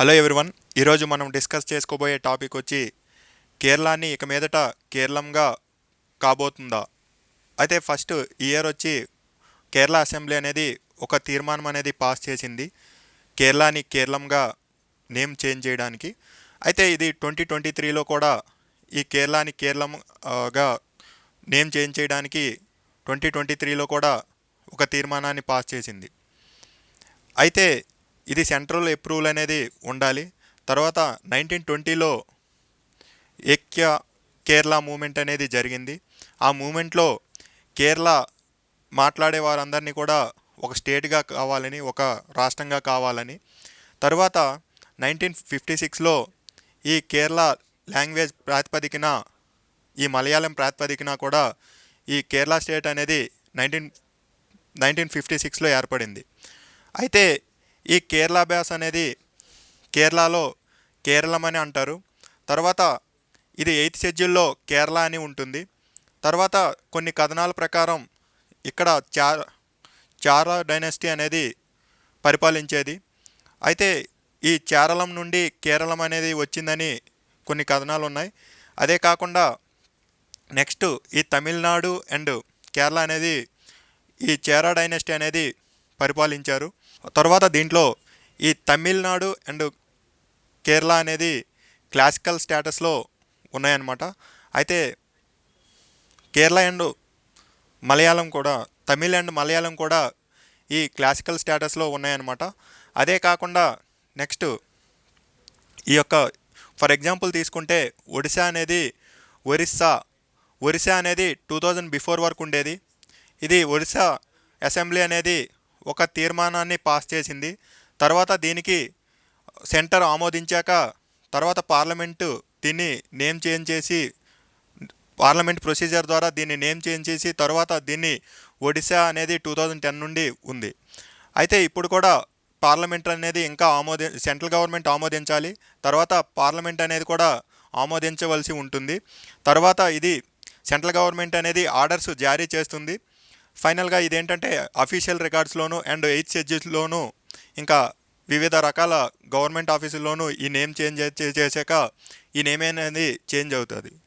Hello everyone ఈరోజు మనం discuss చేసుకోబోయే టాపిక్ వచ్చి కేరళని ఇక మీదట కేరళంగా కాబోతుందా? అయితే ఫస్ట్ ఇయర్ వచ్చి కేరళ అసెంబ్లీ అనేది ఒక తీర్మానం అనేది పాస్ చేసింది. కేరళని కేరళంగా నేమ్ చేంజ్ చేయడానికి. అయితే ఇది ట్వంటీ ట్వంటీ త్రీలో కూడా ఈ కేరళని కేరళంగా నేమ్ చేంజ్ చేయడానికి ట్వంటీ ట్వంటీ త్రీలో కూడా ఒక తీర్మానాన్ని పాస్ చేసింది. అయితే ఇది సెంట్రల్ అప్రూవల్ అనేది ఉండాలి. తర్వాత నైన్టీన్ ట్వంటీలో ఏక్య కేరళ మూమెంట్ అనేది జరిగింది. ఆ మూమెంట్లో కేరళ మాట్లాడే వారందరినీ కూడా ఒక స్టేట్గా కావాలని ఒక రాష్ట్రంగా కావాలని. తర్వాత నైన్టీన్ ఫిఫ్టీ సిక్స్లో ఈ కేరళ లాంగ్వేజ్ ప్రాతిపదికన ఈ మలయాళం ప్రాతిపదికన కూడా ఈ కేరళ స్టేట్ అనేది నైన్టీన్ నైన్టీన్ ఫిఫ్టీ సిక్స్లో ఏర్పడింది. అయితే ఈ కేరళ బ్యాస్ అనేది కేరళలో కేరళం అని అంటారు. తర్వాత ఇది ఎయిత్ షెడ్యూల్లో కేరళ అని ఉంటుంది. తర్వాత కొన్ని కథనాల ప్రకారం ఇక్కడ చార్ చారా డైనస్టీ అనేది పరిపాలించేది. అయితే ఈ కేరళం నుండి కేరళం అనేది వచ్చిందని కొన్ని కథనాలు ఉన్నాయి. అదే కాకుండా నెక్స్ట్ ఈ తమిళనాడు అండ్ కేరళ అనేది ఈ చేరా డైనస్టీ అనేది పరిపాలించారు. తర్వాత దీంట్లో ఈ తమిళనాడు అండ్ కేరళ అనేది క్లాసికల్ స్టేటస్లో ఉన్నాయన్నమాట. అయితే కేరళ అండ్ మలయాళం కూడా తమిళ్ అండ్ మలయాళం కూడా ఈ క్లాసికల్ స్టేటస్లో ఉన్నాయన్నమాట. అదే కాకుండా నెక్స్ట్ ఈ యొక్క ఫర్ ఎగ్జాంపుల్ తీసుకుంటే ఒడిశా అనేది ఒరిస్సా. ఒరిస్సా అనేది టూ థౌజండ్ బిఫోర్ వరకు ఉండేది. ఇది ఒరిస్సా అసెంబ్లీ అనేది ఒక తీర్మానాన్ని పాస్ చేసింది. తర్వాత దీనికి సెంటర్ ఆమోదించాక తర్వాత పార్లమెంటు దీన్ని నేమ్ చేంజ్ చేసి పార్లమెంట్ ప్రొసీజర్ ద్వారా దీన్ని నేమ్ చేంజ్ చేసి తర్వాత దీన్ని ఒడిశా అనేది టూ థౌజండ్ టెన్ నుండి ఉంది. అయితే ఇప్పుడు కూడా పార్లమెంట్ అనేది ఇంకా ఆమోది సెంట్రల్ గవర్నమెంట్ ఆమోదించాలి. తర్వాత పార్లమెంట్ అనేది కూడా ఆమోదించవలసి ఉంటుంది. తర్వాత ఇది సెంట్రల్ గవర్నమెంట్ అనేది ఆర్డర్స్ జారీ చేస్తుంది. ఫైనల్గా ఇదేంటంటే అఫీషియల్ రికార్డ్స్లోను అండ్ ఎయిత్ షెడ్యూల్స్లోను ఇంకా వివిధ రకాల గవర్నమెంట్ ఆఫీసుల్లోనూ ఈ నేమ్ చేంజ్ చేసాక ఈ నేమ్ అనేది చేంజ్ అవుతుంది.